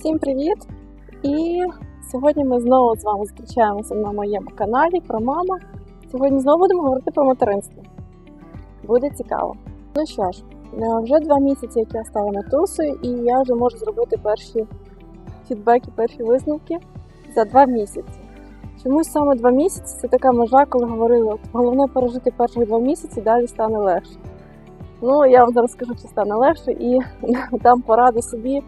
Всім привіт! І сьогодні ми знову з вами зустрічаємося на моєму каналі про мама. Сьогодні знову будемо говорити про материнство. Буде цікаво. Ну що ж, е, вже два місяці, як я стала матусою, і я вже можу зробити перші фідбеки, перші висновки за два місяці. Чомусь саме два місяці це така межа, коли говорили, головне пережити перші два місяці, далі стане легше. Ну, я вам зараз скажу, чи стане легше, і дам поради собі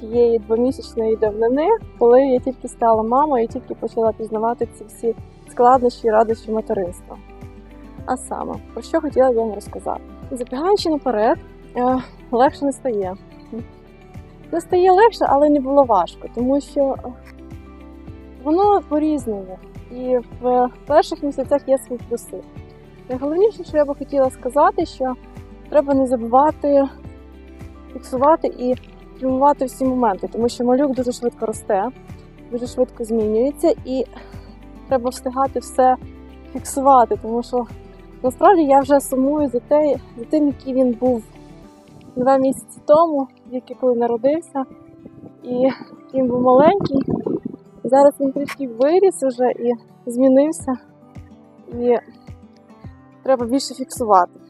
тієї двомісячної давнини, коли я тільки стала мамою і тільки почала пізнавати ці всі складнощі і радощі материнства. А саме, про що хотіла б вам розказати? Забігаючи наперед, е, легше не стає. Не стає легше, але не було важко, тому що е, воно по-різному. І в перших місяцях є свої плюси. Найголовніше, що я би хотіла сказати, що треба не забувати фіксувати і фільмувати всі моменти, тому що малюк дуже швидко росте, дуже швидко змінюється, і треба встигати все фіксувати, тому що насправді я вже сумую за, те, за тим, який він був два місяці тому, тільки коли народився, і він був маленький. Зараз він трішки виріс вже і змінився, і треба більше фіксувати.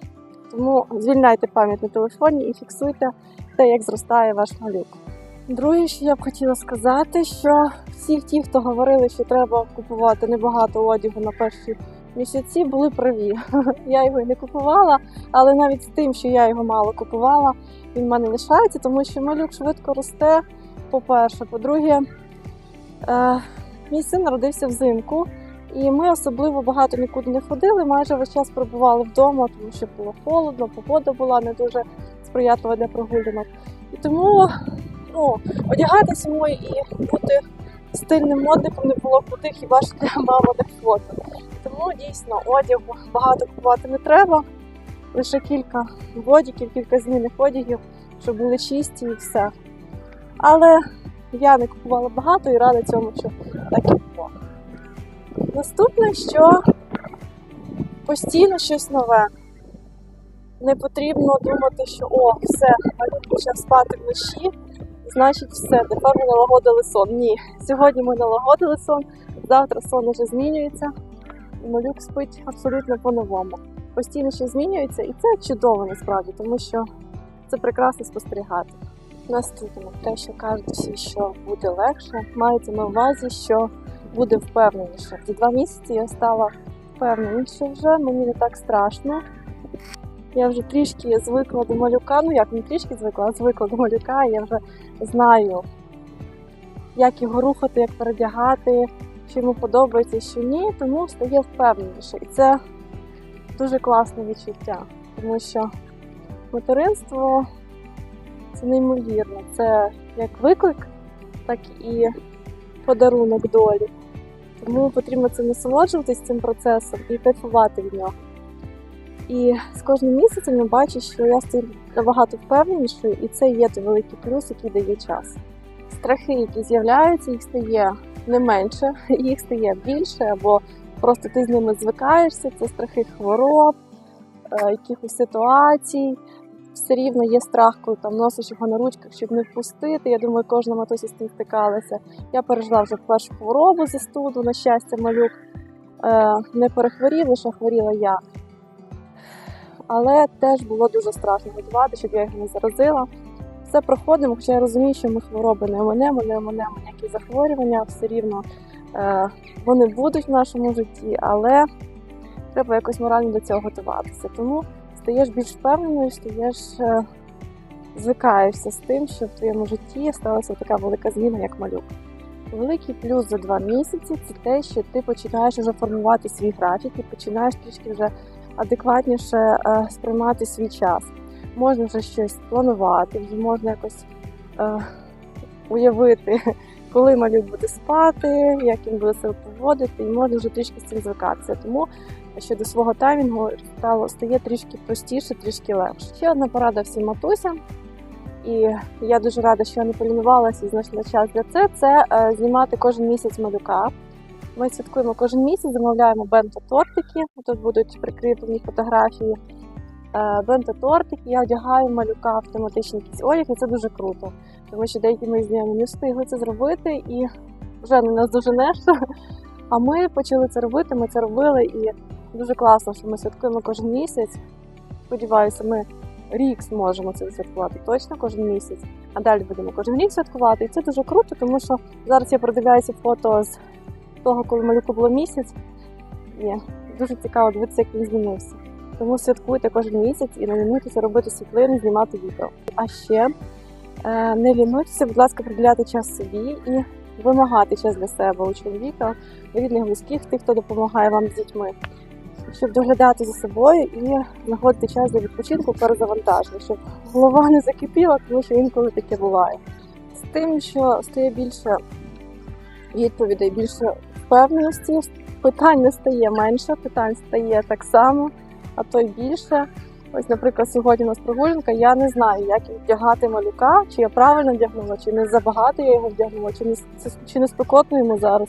Тому звільняйте пам'ять на телефоні і фіксуйте те, як зростає ваш малюк. Друге, що я б хотіла сказати, що всі ті, хто говорили, що треба купувати небагато одягу на перші місяці, були праві. Я його не купувала, але навіть з тим, що я його мало купувала, він в мене лишається, тому що малюк швидко росте. По-перше, по-друге, е, мій син народився взимку, і ми особливо багато нікуди не ходили. Майже весь час перебували вдома, тому що було холодно, погода була не дуже сприятлива для прогулянок. І тому ну, одягатися йому і бути стильним модником не було куди, хіба що для маминих фото. Тому дійсно одягу багато купувати не треба. Лише кілька бодіків, кілька змінних одягів, щоб були чисті і все. Але я не купувала багато і рада цьому, що так і було. Наступне, що постійно щось нове. Не потрібно думати, що о, все, малюк почав спати вночі, значить все, тепер ми налагодили сон. Ні, сьогодні ми налагодили сон, завтра сон уже змінюється, і малюк спить абсолютно по-новому. Постійно щось змінюється, і це чудово насправді, тому що це прекрасно спостерігати. Наступне, те, що кажуть всі, що буде легше, мається на увазі, що буде впевненіше. За два місяці я стала впевненіше вже, мені не так страшно. Я вже трішки звикла до малюка, ну як не трішки звикла, а звикла до малюка, я вже знаю, як його рухати, як передягати, що йому подобається, що ні, тому стає впевненіше. І це дуже класне відчуття, тому що материнство це неймовірно. Це як виклик, так і подарунок долі. Тому потрібно цим насолоджуватись цим процесом і кайфувати від нього. І з кожним місяцем я бачу, що я стаю набагато впевненішою, і це є той великий плюс, який дає час. Страхи, які з'являються, їх стає не менше, їх стає більше, або просто ти з ними звикаєшся. Це страхи хвороб, е, якихось ситуацій. Все рівно є страх, коли там носиш його на ручках, щоб не впустити. Я думаю, кожна матусі з тим стикалася. Я пережила вже першу хворобу застуду, на щастя, малюк е, не перехворів, лише хворіла я але теж було дуже страшно готувати, щоб я його не заразила. Все проходимо, хоча я розумію, що ми хвороби не оминемо, не оминемо ніякі захворювання, все рівно е, вони будуть в нашому житті, але треба якось морально до цього готуватися. Тому стаєш більш впевненою, стаєш, е, звикаєшся з тим, що в твоєму житті сталася така велика зміна, як малюк. Великий плюс за два місяці це те, що ти починаєш вже формувати свій графік і починаєш трішки вже адекватніше е, сприймати свій час. Можна вже щось планувати, вже можна якось е, уявити, коли малюк буде спати, як він буде себе поводити, і можна вже трішки з цим звикатися. Тому щодо свого таймінгу стало стає трішки простіше, трішки легше. Ще одна порада всім матусям. І я дуже рада, що я не полінувалася і знайшла час для це. Це е, знімати кожен місяць малюка. Ми святкуємо кожен місяць, замовляємо бенто-тортики. Тут будуть прикріплені фотографії е, бенто-тортики. Я одягаю малюка в тематичний якийсь одяг, і це дуже круто. тому що деякі мої знайомі не встигли це зробити і вже не нас доженеш. А ми почали це робити, ми це робили, і дуже класно, що ми святкуємо кожен місяць. Сподіваюся, ми рік зможемо це святкувати точно кожен місяць, а далі будемо кожен рік святкувати. І це дуже круто, тому що зараз я продивляюся фото з того, коли малюку було місяць, і дуже цікаво дивитися, як він змінився. Тому святкуйте кожен місяць і не лінуйтеся робити світлини, знімати відео. А ще е, не лінуйтеся, будь ласка, приділяти час собі і вимагати час для себе у чоловіка, рідних близьких, тих, хто допомагає вам з дітьми, щоб доглядати за собою і знаходити час для відпочинку перезавантаження, щоб голова не закипіла, тому що інколи таке буває. З тим, що стає більше відповідей, більше впевненості, питань не стає менше, питань стає так само, а то й більше. Ось, наприклад, сьогодні у нас прогулянка, я не знаю, як вдягати малюка, чи я правильно вдягнула, чи не забагато я його вдягнула, чи не, чи не спекотно йому зараз.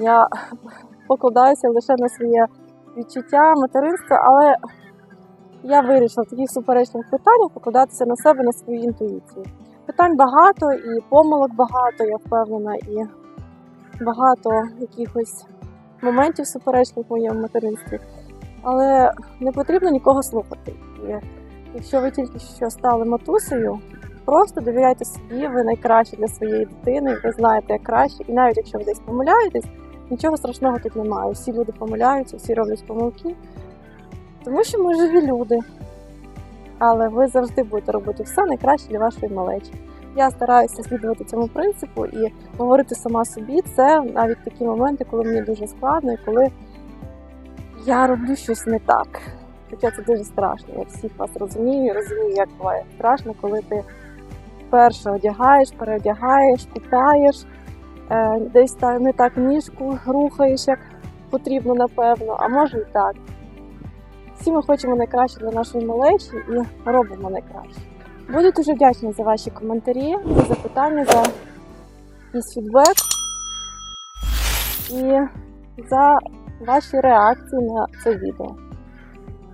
Я покладаюся лише на своє відчуття материнства, але я вирішила в таких суперечних питаннях покладатися на себе, на свою інтуїцію. Питань багато і помилок багато, я впевнена, і багато якихось моментів суперечних в моєму материнстві. Але не потрібно нікого слухати. І якщо ви тільки що стали матусею, просто довіряйте собі, ви найкраще для своєї дитини, ви знаєте як краще, і навіть якщо ви десь помиляєтесь, нічого страшного тут немає. Всі люди помиляються, всі роблять помилки, тому що ми живі люди. Але ви завжди будете робити все найкраще для вашої малечі. Я стараюся слідувати цьому принципу і говорити сама собі це навіть такі моменти, коли мені дуже складно і коли я роблю щось не так. Хоча це дуже страшно. Я всіх вас розумію, розумію, як буває страшно, коли ти перше одягаєш, переодягаєш, е, десь та, не так ніжку рухаєш, як потрібно, напевно, а може і так. Всі ми хочемо найкраще для нашої малечі і робимо найкраще. Буду дуже вдячна за ваші коментарі, за запитання, за якийсь фідбек і за ваші реакції на це відео.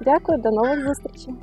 Дякую, до нових зустрічей!